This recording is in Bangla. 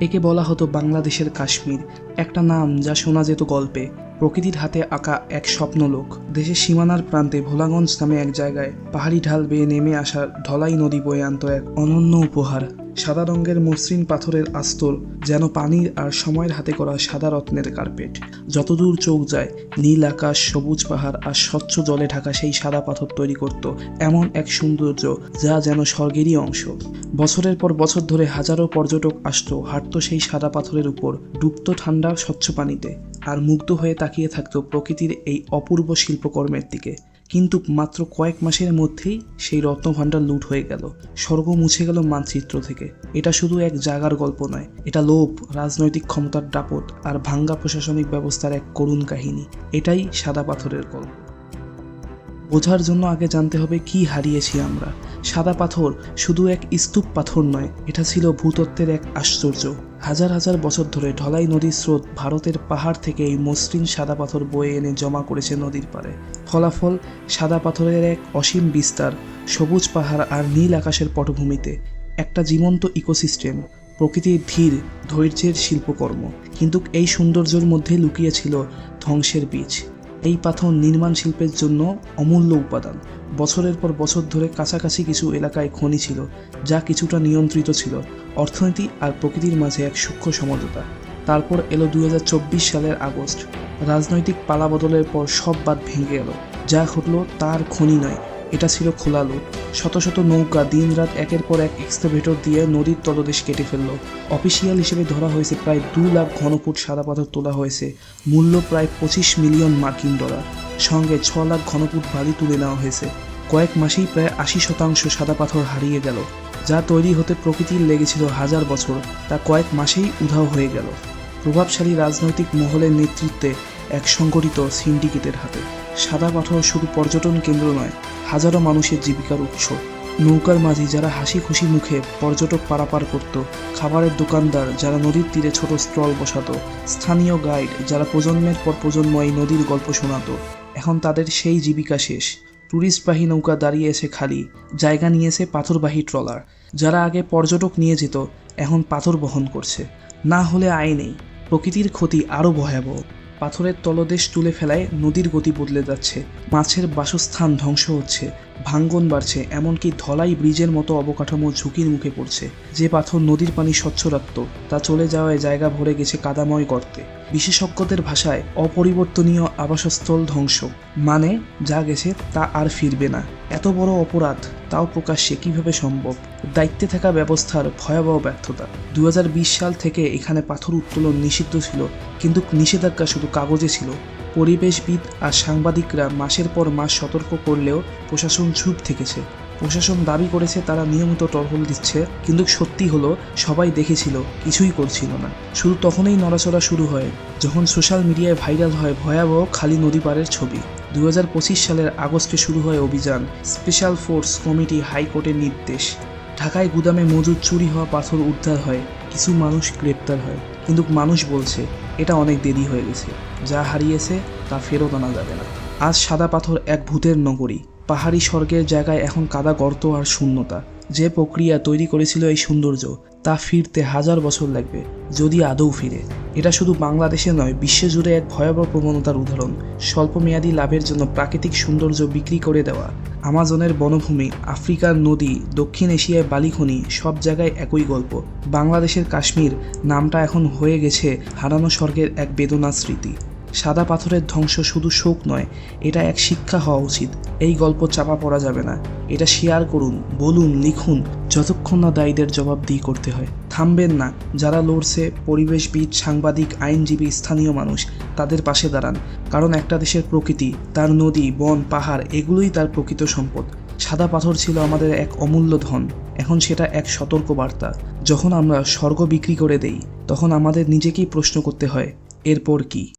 একে বলা হতো বাংলাদেশের কাশ্মীর, একটা নাম যা শোনা যেত গল্পে। প্রকৃতির হাতে আঁকা এক স্বপ্নলোক। দেশের সীমানার প্রান্তে ভোলাগঞ্জ নামে এক জায়গায় পাহাড়ি ঢাল বেয়ে নেমে আসা ঢলাই নদী বয়ে আনত এক অনন্য উপহার। সাদা রঙের মসৃণ পাথরের আস্তর যেন পানির আর সময়ের হাতে করা সাদা রত্নের কার্পেট। যতদূর চোখ যায়, নীল আকাশ, সবুজ পাহাড় আর স্বচ্ছ জলে ঢাকা সেই সাদা পাথর তৈরি করত এমন এক সৌন্দর্য যা যেন স্বর্গেরই অংশ। বছরের পর বছর ধরে হাজারো পর্যটক আসত হাঁটতো সেই সাদা পাথরের উপর, ডুবতো ঠান্ডা স্বচ্ছ পানিতে, আর মুগ্ধ হয়ে তাকিয়ে থাকতো প্রকৃতির এই অপূর্ব শিল্পকর্মের দিকে। কিন্তু মাত্র কয়েক মাসের মধ্যেই সেই রত্নভাণ্ডার লুট হয়ে গেল। স্বর্গ মুছে গেল মানচিত্র থেকে। এটা শুধু এক জাগার গল্প নয়, এটা লোভ, রাজনৈতিক ক্ষমতার দাপট আর ভাঙ্গা প্রশাসনিক ব্যবস্থার এক করুণ কাহিনী। এটাই সাদা পাথরের গল্প। বোঝার জন্য আগে জানতে হবে কি হারিয়েছি আমরা। সাদা পাথর শুধু এক স্তূপ পাথর নয়, এটা ছিল ভূতত্ত্বের এক আশ্চর্য। হাজার হাজার বছর ধরে ঢলাই নদীর স্রোত ভারতের পাহাড় থেকে এই মসৃণ সাদা পাথর বয়ে এনে জমা করেছে নদীর পাড়ে। ফলাফল সাদা পাথরের এক অসীম বিস্তার, সবুজ পাহাড় আর নীল আকাশের পটভূমিতে, একটা জীবন্ত ইকোসিস্টেম, প্রকৃতির ধীর, ধৈর্যের শিল্পকর্ম। কিন্তু এই সৌন্দর্যের মধ্যে লুকিয়েছিল ধ্বংসের বীজ। এই পাথর নির্মাণ শিল্পের জন্য অমূল্য উপাদান। বছরের পর বছর ধরে কাছাকাছি কিছু এলাকায় খনি ছিল, যা কিছুটা নিয়ন্ত্রিত ছিল, অর্থনীতি আর প্রকৃতির মাঝে এক সূক্ষ্ম সমঝোতা। তারপর এলো দু হাজার চব্বিশ সালের আগস্ট। রাজনৈতিক পালাবদলের পর সব বাদ ভেঙে গেল যা ঘটলো তার খনি নয়, এটা ছিল খোলা লুট। শত শত নৌকা দিনরাত একের পর এক এক্সকাভেটর দিয়ে নদীর তলদেশ কেটে ফেলল। অফিসিয়াল হিসেবে ধরা হয়েছে প্রায় দু লাখ ঘনফুট সাদা পাথর তোলা হয়েছে। মূল্য প্রায় পঁচিশ মিলিয়ন মার্কিন ডলার। সঙ্গে ছ লাখ ঘনফুট বালি তুলে নেওয়া হয়েছে। কয়েক মাসেই প্রায় আশি শতাংশ সাদা পাথর হারিয়ে গেল। যা তৈরি হতে প্রকৃতির লেগেছিল হাজার বছর। তা কয়েক মাসেই উধাও হয়ে গেল। প্রভাবশালী রাজনৈতিক মহলের নেতৃত্বে এক সংগঠিত সিন্ডিকেটের হাতে। সাদা পাথর শুধু পর্যটন কেন্দ্র নয়, হাজারো মানুষের জীবিকার উৎস। নৌকার মাঝি যারা হাসি খুশি মুখে পর্যটক পারাপার করত, খাবারের দোকানদার যারা নদীর তীরে ছোট স্টল বসাতো, স্থানীয় গাইড যারা প্রজন্মের পর প্রজন্ম এই নদীর গল্প শোনাতো, এখন তাদের সেই জীবিকা শেষ। ট্যুরিস্টবাহী নৌকা দাঁড়িয়ে এসে খালি, জায়গা নিয়েছে পাথরবাহী ট্রলার। যারা আগে পর্যটক নিয়ে যেত, এখন পাথর বহন করছে। না হলে আয় নেই। প্রকৃতির ক্ষতি আরও ভয়াবহ। পাথরের তলদেশ তুলে ফেলায় নদীর গতি বদলে যাচ্ছে। মাছের বাসস্থান ধ্বংস হচ্ছে। ভাঙ্গন বাড়ছে, এমনকি ধলাই ব্রিজের মতো অবকাঠামো ঝুঁকির মুখে পড়ছে। যে পাথর নদীর পানি স্বচ্ছ রাখত, তা চলে যাওয়ায় জায়গা ভরে গেছে কাদাময় গর্তে। বিশেষজ্ঞদের ভাষায়, অপরিবর্তনীয় আবাসস্থল ধ্বংস। মানে যা গেছে তা আর ফিরবে না। এত বড় অপরাধ, তাও প্রকাশ্যে কীভাবে সম্ভব? দায়িত্বে থাকা ব্যবস্থার ভয়াবহ ব্যর্থতা। দু হাজার বিশ সাল থেকে এখানে পাথর উত্তোলন নিষিদ্ধ ছিল, কিন্তু নিষেধাজ্ঞা শুধু কাগজে ছিল। পরিবেশবিদ আর সাংবাদিকরা মাসের পর মাস সতর্ক করলেও প্রশাসন চুপ থেকেছে। প্রশাসন দাবি করেছে তারা নিয়মিত টহল দিচ্ছে, কিন্তু সত্যি হলো সবাই দেখেছিল, কিছুই করছিল না। শুধু তখনই নড়াচড়া শুরু হয়, যখন সোশ্যাল মিডিয়ায় ভাইরাল হয় ভয়াবহ খালি নদী পাড়ের ছবি। দু হাজার পঁচিশ সালের আগস্টে শুরু হয় অভিযান, স্পেশাল ফোর্স কমিটি হাইকোর্টের নির্দেশ। ঢাকায় গুদামে মজুদ চুরি হওয়া পাথর উদ্ধার হয়, কিছু মানুষ গ্রেপ্তার হয়। কিন্তু মানুষ বলছে, এটা অনেক দেরি হয়ে গেছে। যা হারিয়েছে, তা ফেরত আনা যাবে না। আজ সাদা পাথর এক ভূতের নগরী। পাহাড়ি স্বর্গের জায়গায় এখন কাদা গর্ত আর শূন্যতা। যে প্রক্রিয়া তৈরি করেছিল এই সৌন্দর্য, তা ফিরতে হাজার বছর লাগবে, যদি আদৌ ফিরে। এটা শুধু বাংলাদেশে নয়, বিশ্বজুড়ে এক ভয়াবহ প্রবণতার উদাহরণ, স্বল্পমেয়াদী লাভের জন্য প্রাকৃতিক সৌন্দর্য বিক্রি করে দেওয়া। আমাজনের বনভূমি, আফ্রিকার নদী, দক্ষিণ এশিয়ায় বালিখনি, সব জায়গায় একই গল্প। বাংলাদেশের কাশ্মীর নামটা এখন হয়ে গেছে হারানো স্বর্গের এক বেদনা স্মৃতি। সাদা পাথরের ধ্বংস শুধু শোক নয়, এটা এক শিক্ষা হওয়া উচিত। এই গল্প চাপা পড়া যাবে না। এটা শেয়ার করুন, বলুন, লিখুন, যতক্ষণ না দায়ীদের জবাবদিহি করতে হয়। থামবেন না। যারা লড়ছে, পরিবেশবিদ, সাংবাদিক, আইনজীবী, স্থানীয় মানুষ, তাদের পাশে দাঁড়ান। কারণ একটা দেশের প্রকৃতি, তার নদী, বন, পাহাড়, এগুলোই তার প্রকৃত সম্পদ। সাদা পাথর ছিল আমাদের এক অমূল্য ধন। এখন সেটা এক সতর্ক বার্তা যখন আমরা স্বর্গ বিক্রি করে দেই, তখন আমাদের নিজেকেই প্রশ্ন করতে হয়, এরপর কি?